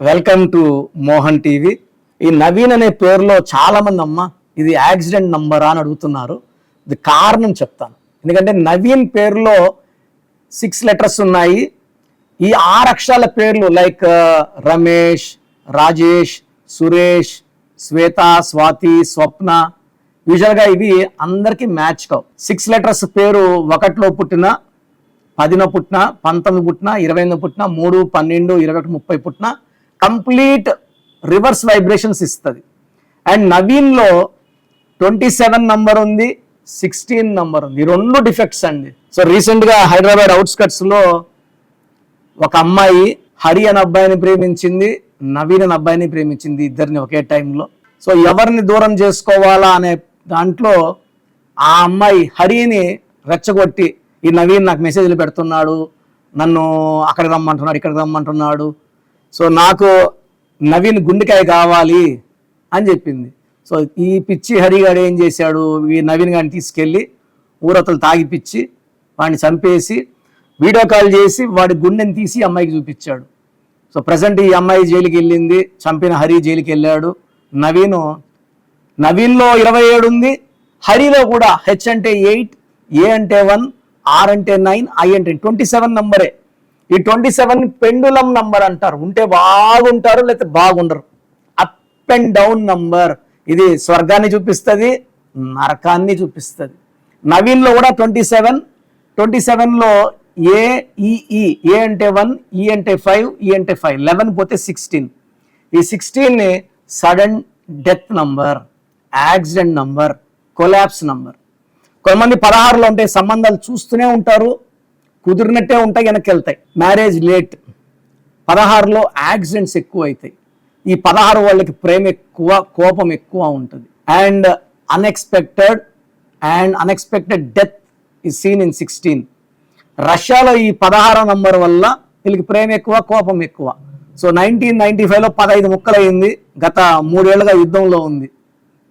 Welcome to Mohan TV. ఈ నవీన్ అనే పేరులో చాలా మంది అమ్మ ఇది యాక్సిడెంట్ నంబరా అని అడుగుతున్నారు. ఇది కారణం చెప్తాను. ఎందుకంటే నవీన్ పేరులో సిక్స్ లెటర్స్ ఉన్నాయి. ఈ ఆరు అక్షరాల పేర్లు లైక్ రమేష్ రాజేష్ సురేష్ శ్వేత స్వాతి స్వప్న యూజువల్గా ఇవి అందరికీ మ్యాచ్ కావు. సిక్స్ లెటర్స్ పేరు ఒకటిలో పుట్టిన పదిన పుట్టిన పంతొమ్మిది పుట్టిన ఇరవై ఎనిమిది పుట్టిన మూడు పన్నెండు ఇరవై ఒకటి ముప్పై పుట్టిన కంప్లీట్ రివర్స్ వైబ్రేషన్స్ ఇస్తుంది. అండ్ నవీన్లో ట్వంటీ సెవెన్ నంబర్ ఉంది సిక్స్టీన్ నంబర్ ఉంది. రెండు డిఫెక్ట్స్ అండి. సో రీసెంట్గా హైదరాబాద్ అవుట్స్కట్స్లో ఒక అమ్మాయి హరి అనే అబ్బాయిని ప్రేమించింది నవీన్ అనే అబ్బాయిని ప్రేమించింది ఇద్దరిని ఒకే టైంలో. సో ఎవరిని దూరం చేసుకోవాలా అనే దాంట్లో ఆ అమ్మాయి హరిని రెచ్చగొట్టి ఈ నవీన్ నాకు మెసేజ్లు పెడుతున్నాడు నన్ను అక్కడికి రమ్మంటున్నాడు ఇక్కడికి రమ్మంటున్నాడు సో నాకు నవీన్ గుండెకాయ కావాలి అని చెప్పింది. సో ఈ పిచ్చి హరిగాడు ఏం చేశాడు? ఈ నవీన్ గారిని తీసుకెళ్ళి ఊరతలు తాగిపిచ్చి వాడిని చంపేసి వీడియో కాల్ చేసి వాడి గుండెని తీసి అమ్మాయికి చూపించాడు. సో ప్రజెంట్ ఈ అమ్మాయి జైలుకి వెళ్ళింది చంపిన హరి జైలుకి వెళ్ళాడు. నవీను నవీన్లో ఇరవై ఏడు ఉంది హరిలో కూడా హెచ్ అంటే ఎయిట్ ఏ అంటే వన్ ఆర్ అంటే నైన్ ఐ అంటే ట్వంటీ సెవెన్ నంబరే. ఈ ట్వంటీ సెవెన్ పెండులం నంబర్ అంటారు. ఉంటే బాగుంటారు లేకపోతే బాగుండరు. Up and down number. ఇది స్వర్గాన్ని చూపిస్తుంది నరకాన్ని చూపిస్తుంది. నవీన్లో కూడా ట్వంటీ సెవెన్ ట్వంటీ సెవెన్లో ఏ ఈఈ ఏ అంటే వన్ ఈ అంటే ఫైవ్ ఈ అంటే ఫైవ్. లెవెన్ పోతే సిక్స్టీన్. ఈ సిక్స్టీన్ని sudden death number accident number collapse number. కొంతమంది పదహారులో ఉంటే సంబంధాలు చూస్తూనే ఉంటారు. కుదిరినట్టే ఉంటాయి వెనక్కి వెళ్తాయి మ్యారేజ్ లేట్ పదహారులో యాక్సిడెంట్స్ ఎక్కువ అవుతాయి ఈ పదహారు వాళ్ళకి ప్రేమ ఎక్కువ కోపం ఎక్కువ ఉంటుంది. And unexpected and unexpected death ఈ సీన్ ఇన్ సిక్స్టీన్ రష్యాలో ఈ పదహారో నంబర్ వల్ల వీళ్ళకి ప్రేమ ఎక్కువ కోపం ఎక్కువ. సో నైన్టీన్ నైన్టీ ఫైవ్లో పదహైదు ముక్కలైంది. గత మూడేళ్ళుగా యుద్ధంలో ఉంది.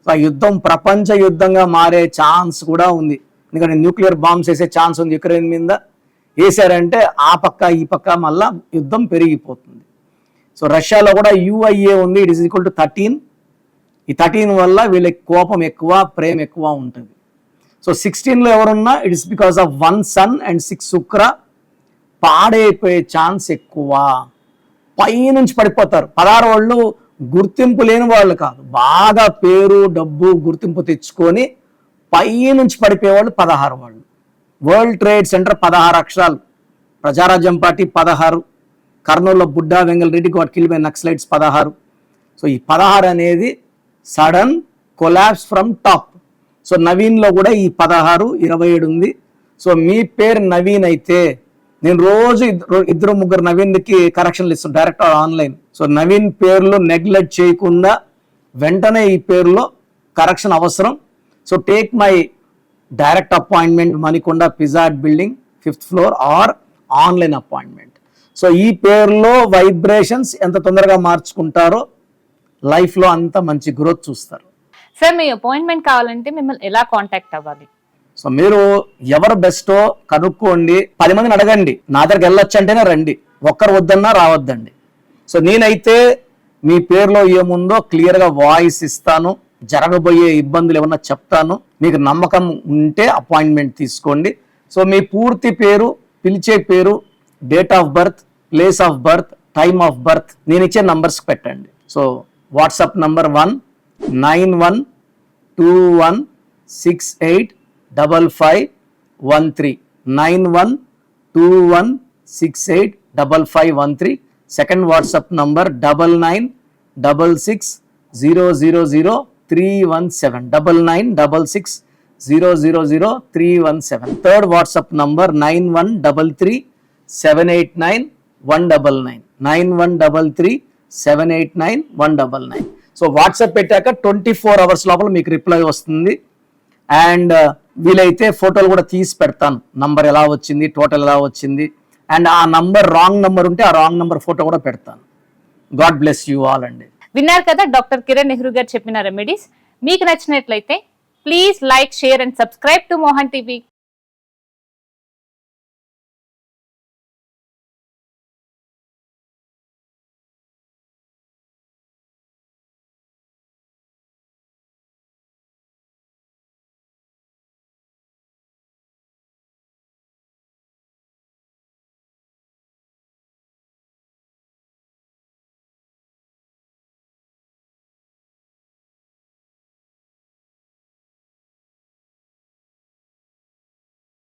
సో ఆ యుద్ధం ప్రపంచ యుద్ధంగా మారే ఛాన్స్ కూడా ఉంది. ఎందుకంటే న్యూక్లియర్ బాంబ్స్ వేసే ఛాన్స్ ఉంది యుక్రెయిన్ మీద. వేసారంటే ఆ పక్క ఈ పక్క మళ్ళా యుద్ధం పెరిగిపోతుంది. సో రష్యాలో కూడా యుఐఏ ఉంది it is equal to thirteen ఈ థర్టీన్ వల్ల వీళ్ళకి కోపం ఎక్కువ ప్రేమ ఎక్కువ ఉంటుంది. సో సిక్స్టీన్లో ఎవరున్నా it is because of one sun and six శుక్ర పాడైపోయే ఛాన్స్ ఎక్కువ. పైనుంచి పడిపోతారు. పదహారు వాళ్ళు గుర్తింపు లేని వాళ్ళు కాదు. బాగా పేరు డబ్బు గుర్తింపు తెచ్చుకొని పైనుంచి పడిపోయే వాళ్ళు పదహారు వాళ్ళు. వరల్డ్ ట్రేడ్ సెంటర్ పదహారు అక్షరాలు. ప్రజారాజ్యం పార్టీ పదహారు. కర్నూలులో Budda Vengal Reddy got kill by naxalites పదహారు. సో ఈ పదహారు అనేది sudden collapse from top. So నవీన్లో కూడా ఈ పదహారు ఇరవై ఏడు ఉంది. సో మీ పేరు నవీన్ అయితే నేను రోజు ఇద్దరు ఇద్దరు ముగ్గురు నవీన్కి కరెక్షన్లు ఇస్తాను డైరెక్ట్ ఆన్లైన్. సో నవీన్ పేర్లు నెగ్లెక్ట్ చేయకుండా వెంటనే ఈ పేరులో కరెక్షన్ అవసరం. So take my direct appointment Manikonda పిజాట్ building fifth floor or online appointment. So ఈ పేరులో వైబ్రేషన్స్ ఎంత తొందరగా మార్చుకుంటారో లైఫ్లో అంత మంచి గ్రోత్ చూస్తారు. సార్ మీ అపాయింట్మెంట్ కావాలంటే మిమ్మల్ని ఎలా కాంటాక్ట్ అవ్వాలి? సో మీరు ఎవరు బెస్టో కనుక్కోండి పది మందిని అడగండి. నా దగ్గరికి వెళ్ళొచ్చు అంటేనే రండి. ఒక్కరు వద్దన్నా రావద్దండి. సో నేనైతే మీ పేరులో ఏముందో క్లియర్గా వాయిస్ ఇస్తాను. జరగబోయే ఇబ్బందులు ఏమన్నా చెప్తాను? మీకు నమ్మకం ఉంటే అపాయింట్మెంట్ తీసుకోండి. సో మీ పూర్తి పేరు పిలిచే పేరు date of birth place of birth time of birth నేను ఇచ్చే నంబర్స్ పెట్టండి. So WhatsApp number one nine one two one six eight double five one three. Nine one two one six eight double five one three. Second WhatsApp number double nine double six zero zero zero three one seven double nine double six zero zero zero three one seven third WhatsApp number nine one double three seven eight nine one double nine nine one double three seven eight nine one double nine so WhatsApp పెట్టాక twenty four hours లోపల మీకు reply వస్తుంది. And వీలైతే ఫోటోలు కూడా తీసి పెడతాను. Number ఎలా వచ్చింది టోటల్ ఎలా వచ్చింది. అండ్ ఆ నంబర్ రాంగ్ నంబర్ ఉంటే ఆ రాంగ్ నంబర్ ఫోటో కూడా పెడతాను. గాడ్ బ్లెస్ యూ ఆల్ అండి. విన్నారు కదా డాక్టర్ కిరణ్ నెహ్రూ గారు చెప్పిన రెమెడీస్ మీకు నచ్చినట్లయితే please like share and subscribe to Mohan TV